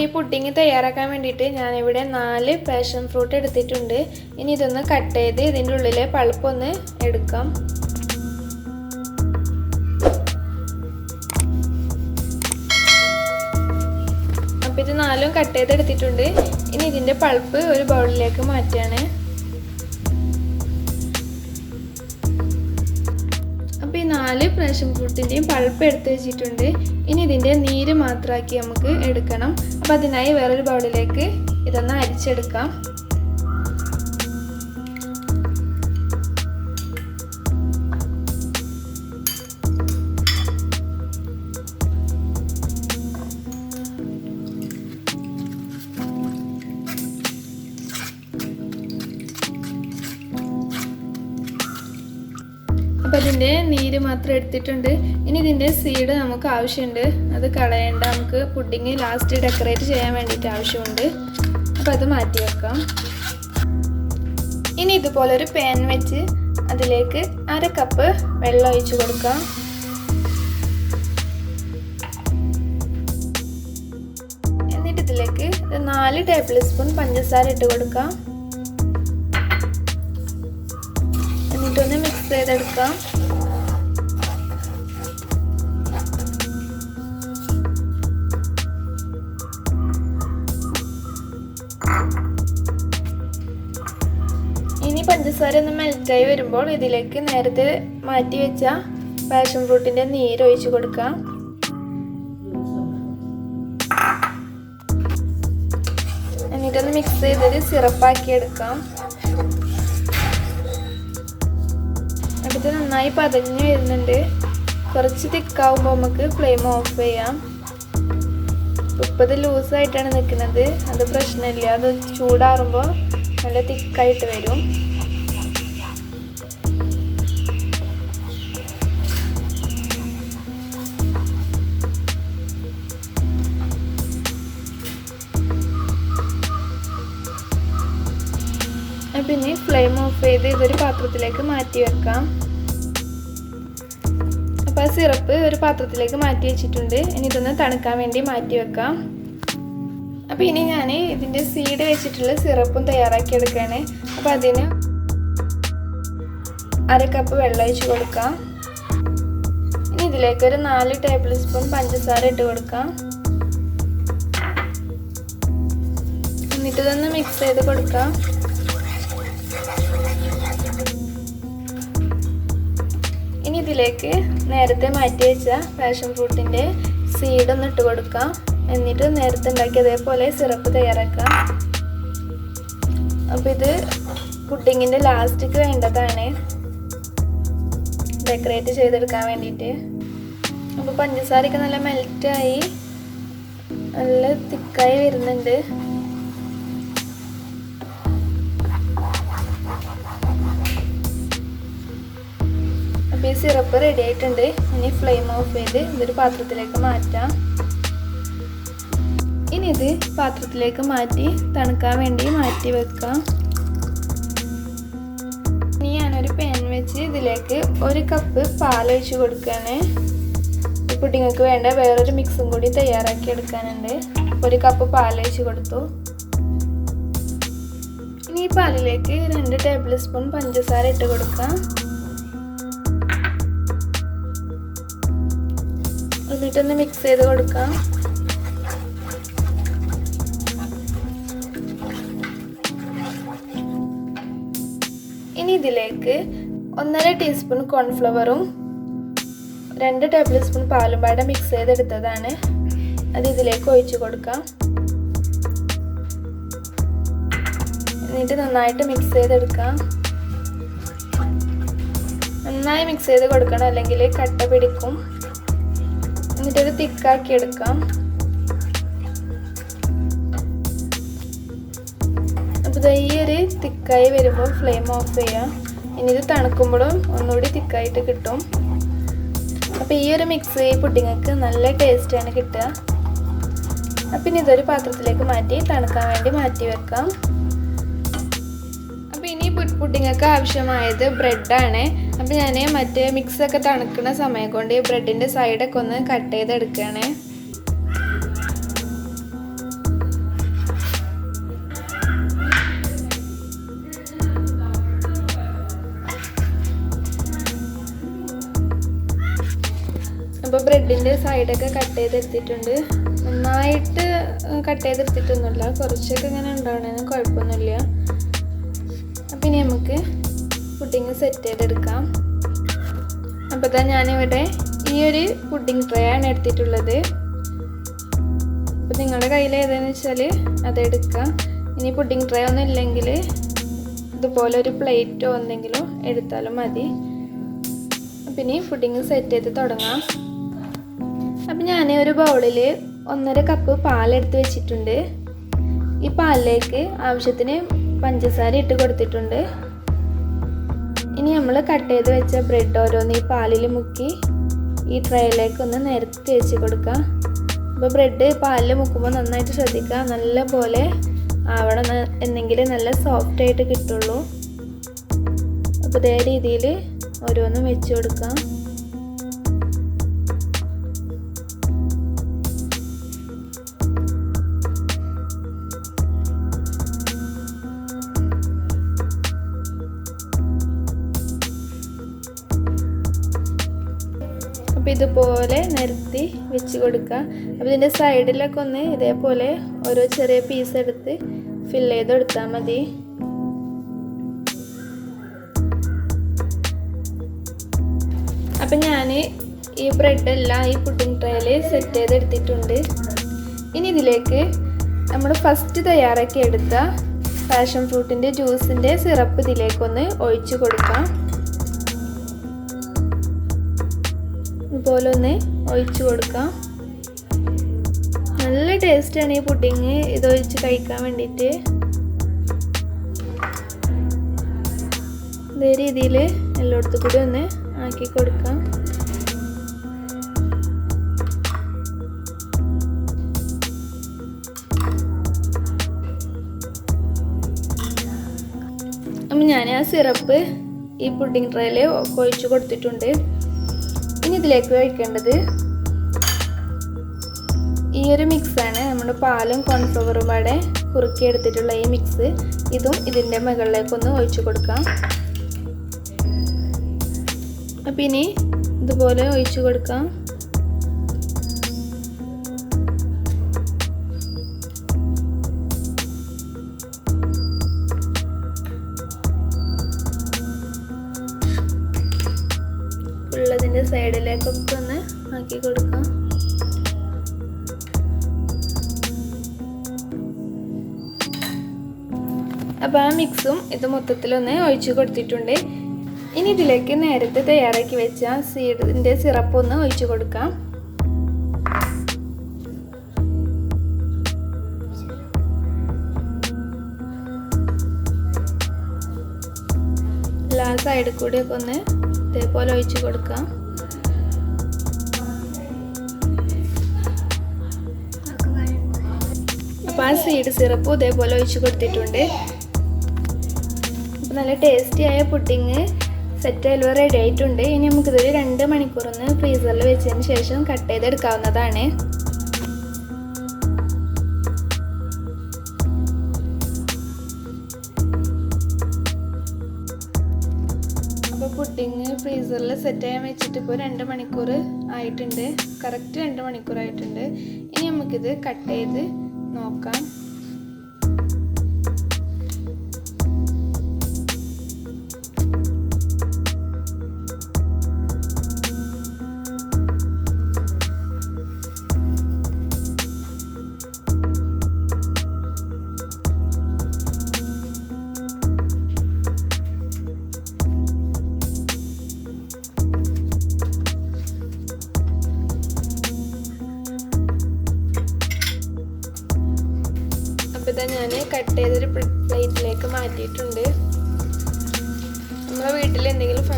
ഈ പുഡിങ് തയ്യാറാക്കാൻ വേണ്ടിയിട്ട് ഞാനിവിടെ നാല് പാഷൻ ഫ്രൂട്ട് എടുത്തിട്ടുണ്ട്. ഇനി ഇതൊന്ന് കട്ട് ചെയ്ത് ഇതിന്റെ ഉള്ളിലെ പൾപ്പൊന്ന് എടുക്കാം. അപ്പോൾ ഇത് നാലും കട്ട് ചെയ്തെടുത്തിട്ടുണ്ട് ഇനി ഇതിന്റെ പൾപ്പ് ഒരു ബൗളിലേക്ക് മാറ്റുകയാണ് അപ്പോൾ ഈ നാല് പാഷൻ ഫ്രൂട്ടിന്റെയും പൾപ്പ് എടുത്ത് വെച്ചിട്ടുണ്ട്. ഇനി ഇതിന്റെ നീര് മാത്രമാക്കി നമുക്ക് എടുക്കണം. അപ്പോൾ അതിനായി വേറൊരു ബൗളിലേക്ക് ഇതൊന്ന് അരിച്ചെടുക്കാം. നീര് മാത്രം എടുത്തിട്ടുണ്ട്. ഇനി ഇതിന്റെ സീഡ് നമുക്ക് ആവശ്യമുണ്ട്. അത് കളയേണ്ട. നമുക്ക് പുഡിങ് ലാസ്റ്റ് ഡെക്കറേറ്റ് ചെയ്യാൻ വേണ്ടിയിട്ട് ആവശ്യമുണ്ട്. അപ്പോൾ അത് മാറ്റി വെക്കാം. ഇനി ഇതുപോലൊരു പാൻ വെച്ച് അതിലേക്ക് അര കപ്പ് വെള്ളം ഒഴിച്ച് കൊടുക്കാം. എന്നിട്ട് ഇതിലേക്ക് ഒരു നാല് ടേബിൾ സ്പൂൺ പഞ്ചസാര ഇട്ട് കൊടുക്കാം. എന്നിട്ടൊന്ന് മിക്സ് ചെയ്തെടുക്കാം. പഞ്ചസാര ഒന്ന് മെൽറ്റായി വരുമ്പോൾ ഇതിലേക്ക് നേരത്തെ മാറ്റി വെച്ച പാഷൻ ഫ്രൂട്ടിന്റെ നീര് ഒഴിച്ചു കൊടുക്കാം. എന്നിട്ടൊന്ന് മിക്സ് ചെയ്തത് സിറപ്പാക്കി എടുക്കാം. അടുത്ത് നന്നായി പതഞ്ഞ് വരുന്നുണ്ട്. കുറച്ച് തിക്കാവുമ്പോൾ നമുക്ക് ഫ്ലെയിം ഓഫ് ചെയ്യാം. ഇപ്പം ഇത് ലൂസായിട്ടാണ് നിൽക്കുന്നത്. അത് പ്രശ്നമില്ല. അത് ചൂടാറുമ്പോൾ നല്ല തിക്കായിട്ട് വരും. ഫ്ലെയിം ഓഫ് ചെയ്ത് ഇതൊരു പാത്രത്തിലേക്ക് മാറ്റി വെക്കാം. അപ്പോൾ ആ സിറപ്പ് ഒരു പാത്രത്തിലേക്ക് മാറ്റി വെച്ചിട്ടുണ്ട്. ഇനി ഇതൊന്ന് തണുക്കാൻ വേണ്ടി മാറ്റി വെക്കാം. അപ്പോൾ ഇനി ഞാൻ ഇതിന്റെ സീഡ് വെച്ചിട്ടുള്ള സിറപ്പും തയ്യാറാക്കി എടുക്കുകയാണ് അപ്പോൾ അതിന് അര കപ്പ് വെള്ളം ഒഴിച്ച് കൊടുക്കാം. ഇനി ഇതിലേക്ക് ഒരു നാല് ടേബിൾ സ്പൂൺ പഞ്ചസാര ഇട്ട് കൊടുക്കാം. എന്നിട്ട് ഇതൊന്ന് മിക്സ് ചെയ്ത് കൊടുക്കാം. ഇതിലേക്ക് നേരത്തെ മാറ്റി വെച്ച പാഷൻ ഫ്രൂട്ടിന്റെ സീഡ് ഒന്ന് ഇട്ട് കൊടുക്കാം. എന്നിട്ട് നേരത്തെ ഉണ്ടാക്കി അതേപോലെ സിറപ്പ് തയ്യാറാക്കാം. അപ്പോൾ ഇത് പുഡിങ്ങിന്റെ ലാസ്റ്റിക്ക് വേണ്ടതാണ്. ഡെക്കറേറ്റ് ചെയ്തെടുക്കാൻ വേണ്ടിയിട്ട്. അപ്പോൾ പഞ്ചസാരയൊക്കെ നല്ല മെൽറ്റായി നല്ല തിക്കായി വരുന്നുണ്ട്. സിറപ്പ് റെഡി ആയിട്ടുണ്ട്. ഇനി ഫ്ലെയിം ഓഫ് ചെയ്ത് ഇതൊരു പാത്രത്തിലേക്ക് മാറ്റാം. ഇനി ഇത് പാത്രത്തിലേക്ക് മാറ്റി തണുക്കാൻ വേണ്ടി മാറ്റി വെക്കാം. ഇനി ഞാനൊരു പാൻ വെച്ച് ഇതിലേക്ക് ഒരു കപ്പ് പാലൊഴിച്ച് കൊടുക്കുകയാണ്. കുട്ടികൾക്ക് വേണ്ട വേറൊരു മിക്സും കൂടി തയ്യാറാക്കി എടുക്കാനുണ്ട്. ഒരു കപ്പ് പാലൊഴിച്ച് കൊടുത്തു. ഇനി ഈ പാലിലേക്ക് രണ്ട് ടേബിൾ സ്പൂൺ പഞ്ചസാര ഇട്ട് കൊടുക്കാം. എന്നിട്ടൊന്ന് മിക്സ് ചെയ്ത് കൊടുക്കാം. ഇനി ഇതിലേക്ക് ഒന്നര ടീസ്പൂൺ കോൺഫ്ലവറും രണ്ട് ടേബിൾ സ്പൂൺ പാലും പാടെ മിക്സ് ചെയ്തെടുത്തതാണ്. അത് ഇതിലേക്ക് ഒഴിച്ച് കൊടുക്കാം. എന്നിട്ട് നന്നായിട്ട് മിക്സ് ചെയ്തെടുക്കാം. നന്നായി മിക്സ് ചെയ്ത് കൊടുക്കണം അല്ലെങ്കിൽ കട്ട പിടിക്കും. എന്നിട്ടത് തിക്കാക്കി എടുക്കാം. അപ്പോൾ ഈ തിക്കായി വരുമ്പോൾ ഫ്ലെയിം ഓഫ് ചെയ്യാം. ഇനി ഇത് തണുക്കുമ്പോഴും ഒന്നുകൂടി തിക്കായിട്ട് കിട്ടും. അപ്പോൾ ഈ ഒരു മിക്സ് പുഡിങ്ങൾക്ക് നല്ല ടേസ്റ്റാണ് കിട്ടുക. അപ്പം ഇനി ഇതൊരു പാത്രത്തിലേക്ക് മാറ്റി തണുക്കാൻ വേണ്ടി മാറ്റി വെക്കാം. അപ്പോൾ ഇനി പുഡിങ്ങൾക്ക് ആവശ്യമായത് ബ്രെഡാണ് അപ്പോൾ ഞാൻ മറ്റേ മിക്സൊക്കെ തണുക്കുന്ന സമയം കൊണ്ട് ഈ ബ്രെഡിന്റെ സൈഡൊക്കെ ഒന്ന് കട്ട് ചെയ്തെടുക്കുകയാണ് അപ്പോൾ ബ്രെഡിന്റെ സൈഡൊക്കെ കട്ട് ചെയ്തെടുത്തിട്ടുണ്ട്. നന്നായിട്ട് കട്ട് ചെയ്തെടുത്തിട്ടൊന്നുമില്ല. കുറച്ചൊക്കെ ഇങ്ങനെ ഉണ്ടാവണമെന്ന് കുഴപ്പമൊന്നുമില്ല. അപ്പം ഇനി നമുക്ക് പുഡിങ് സെറ്റ് ചെയ്തെടുക്കാം. അപ്പോൾ തന്നെ ഞാനിവിടെ ഈ ഒരു പുഡിങ് ട്രേ ആണ് എടുത്തിട്ടുള്ളത്. അപ്പോൾ നിങ്ങളുടെ കയ്യിൽ ഏതാണെന്ന് വെച്ചാൽ അതെടുക്കാം ഇനി പുഡിങ് ട്രേ ഒന്നും ഇല്ലെങ്കിൽ ഇതുപോലെ ഒരു പ്ലേറ്റോ എന്തെങ്കിലും എടുത്താലും മതി. അപ്പം ഇനി പുഡിങ് സെറ്റ് ചെയ്ത് തുടങ്ങാം. അപ്പം ഞാൻ ഒരു ബൗളിൽ ഒന്നര കപ്പ് പാലെടുത്ത് വെച്ചിട്ടുണ്ട്. ഈ പാലിലേക്ക് ആവശ്യത്തിന് പഞ്ചസാര ഇട്ട് കൊടുത്തിട്ടുണ്ട്. ഇനി നമ്മൾ കട്ട് ചെയ്ത് വെച്ച ബ്രെഡ് ഓരോന്ന് ഈ പാലിൽ മുക്കി ഈ ട്രേയിലേക്ക് ഒന്ന് നിരത്തി വെച്ച് കൊടുക്കുക അപ്പോൾ ബ്രെഡ് പാലിൽ മുക്കുമ്പോൾ നന്നായിട്ട് ശ്രദ്ധിക്കുക നല്ല പോലെ ആവണം എന്നെങ്കിൽ നല്ല സോഫ്റ്റ് ആയിട്ട് കിട്ടുള്ളൂ. അപ്പോൾ ഇതേ രീതിയിൽ ഓരോന്നും വെച്ച് കൊടുക്കാം. ഇതുപോലെ നിരത്തി വെച്ച് കൊടുക്കുക. അപ്പോൾ ഇതിന്റെ സൈഡിലൊക്കെ ഒന്ന് ഇതേപോലെ ഓരോ ചെറിയ പീസ് എടുത്ത് ഫില്ല് ചെയ്ത് കൊടുത്താൽ മതി. അപ്പം ഞാൻ ഈ ബ്രെഡെല്ലാം ഈ പുഡിംഗ് ട്രേയിൽ സെറ്റ് ചെയ്തെടുത്തിട്ടുണ്ട് ഇനി ഇതിലേക്ക് നമ്മൾ ഫസ്റ്റ് തയ്യാറാക്കി എടുത്ത പാഷൻ ഫ്രൂട്ടിന്റെ ജ്യൂസിന്റെ സിറപ്പ് ഇതിലേക്കൊന്ന് ഒഴിച്ചു കൊടുക്കാം. ഇതുപോലെ ഒന്ന് ഒഴിച്ചു കൊടുക്കാം. നല്ല ടേസ്റ്റാണ് ഈ പുഡിങ്. ഇതൊഴിച്ച് കഴിക്കാൻ വേണ്ടിയിട്ട്. ഇതേ രീതിയിൽ എല്ലായിടത്തും കൂടി ഒന്ന് ആക്കി കൊടുക്കാം. അപ്പം ഞാൻ ആ സിറപ്പ് ഈ പുഡിംഗ് ട്രേയിൽ ഒഴിച്ചു കൊടുത്തിട്ടുണ്ട്. ഇതിലേക്ക് വയ്ക്കേണ്ടത് ഈ ഒരു മിക്സാണ് നമ്മൾ പാലും കോൺഫ്ലവറും അവിടെ കുറുക്കിയെടുത്തിട്ടുള്ള ഈ മിക്സ് ഇതും ഇതിന്റെ മുകളിലേക്കൊന്ന് ഒഴിച്ചു കൊടുക്കാം. അപ്പം ഇനി ഇതുപോലെ ഒഴിച്ചു കൊടുക്കാം. ഉള്ളതിന്റെ സൈഡിലേക്കൊക്കെ ഒന്ന് ആക്കി കൊടുക്കാം. അപ്പോൾ ആ മിക്സും ഇത് മൊത്തത്തിലൊന്ന് ഒഴിച്ചു കൊടുത്തിട്ടുണ്ട്. ഇനി ഇതിലേക്ക് നേരത്തെ തയ്യാറാക്കി വെച്ച സീഡിന്റെ സിറപ്പ് ഒന്ന് ഒഴിച്ചു കൊടുക്കാം. എല്ലാ സൈഡിൽ കൂടിയൊക്കെ ഒന്ന് ഇതേപോലെ ഒഴിച്ചു കൊടുക്കാം. ആ സീഡ് സിറപ്പ് ഇതേപോലെ ഒഴിച്ച് കൊടുത്തിട്ടുണ്ട്. അപ്പോൾ നല്ല ടേസ്റ്റി ആയ പുഡിങ് സെറ്റ് ആയാലും റെഡി ആയിട്ടുണ്ട്. ഇനി നമുക്കിതൊരു രണ്ട് മണിക്കൂറൊന്ന് ഫ്രീസറിൽ വെച്ചതിന് ശേഷം കട്ട് ചെയ്തെടുക്കാവുന്നതാണ്. പുഡിങ് ഫ്രീസറിൽ സെറ്റ് ചെയ്യാൻ വെച്ചിട്ട് ഇപ്പോൾ രണ്ട് മണിക്കൂർ ആയിട്ടുണ്ട്. കറക്റ്റ് രണ്ട് മണിക്കൂർ ആയിട്ടുണ്ട്. ഇനി നമുക്കിത് കട്ട് ചെയ്ത് നോക്കാം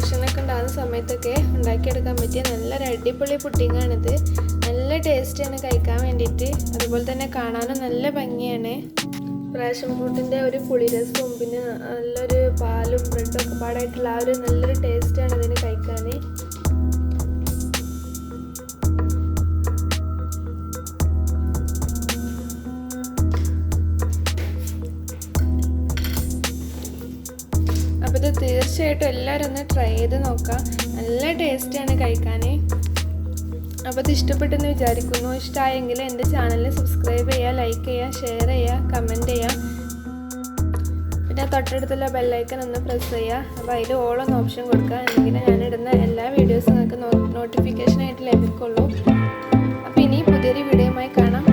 ഫംഗ്ഷനൊക്കെ ഉണ്ടാകുന്ന സമയത്തൊക്കെ ഉണ്ടാക്കിയെടുക്കാൻ പറ്റിയ നല്ലൊരു അടിപൊളി പുഡിങ്ങാണിത്. നല്ല ടേസ്റ്റിയാണ് കഴിക്കാൻ വേണ്ടിയിട്ട്. അതുപോലെ തന്നെ കാണാനും നല്ല ഭംഗിയാണ്. പ്രാഷൻ ഫ്രൂട്ടിന്റെ ഒരു പുളിരസവും പിന്നെ നല്ലൊരു പാലും ബ്രെഡും ഒക്കെ പാടായിട്ടുള്ള ആ ഒരു നല്ലൊരു ടേസ്റ്റാണ് ഇതിന് കഴിക്കാൻ. തീർച്ചയായിട്ടും എല്ലാവരും ഒന്ന് ട്രൈ ചെയ്ത് നോക്കാം നല്ല ടേസ്റ്റാണ് കഴിക്കാൻ അപ്പോൾ ഇത് ഇഷ്ടപ്പെട്ടെന്ന് വിചാരിക്കുന്നു. ഇഷ്ടമായെങ്കിൽ എന്റെ ചാനൽ സബ്സ്ക്രൈബ് ചെയ്യുക ലൈക്ക് ചെയ്യുക ഷെയർ ചെയ്യുക കമന്റ് ചെയ്യുക. പിന്നെ തൊട്ടടുത്തുള്ള ബെല്ലൈക്കൺ ഒന്ന് പ്രസ് ചെയ്യുക. അപ്പോൾ അതിൽ ഓളൊന്ന് ഓപ്ഷൻ കൊടുക്കുക. എന്നെങ്കിൽ ഞാനിടുന്ന എല്ലാ വീഡിയോസും നിങ്ങൾക്ക് നോട്ടിഫിക്കേഷനായിട്ട് ലഭിക്കുള്ളൂ. അപ്പോൾ ഇനി പുതിയൊരു വീഡിയോയുമായി കാണാം.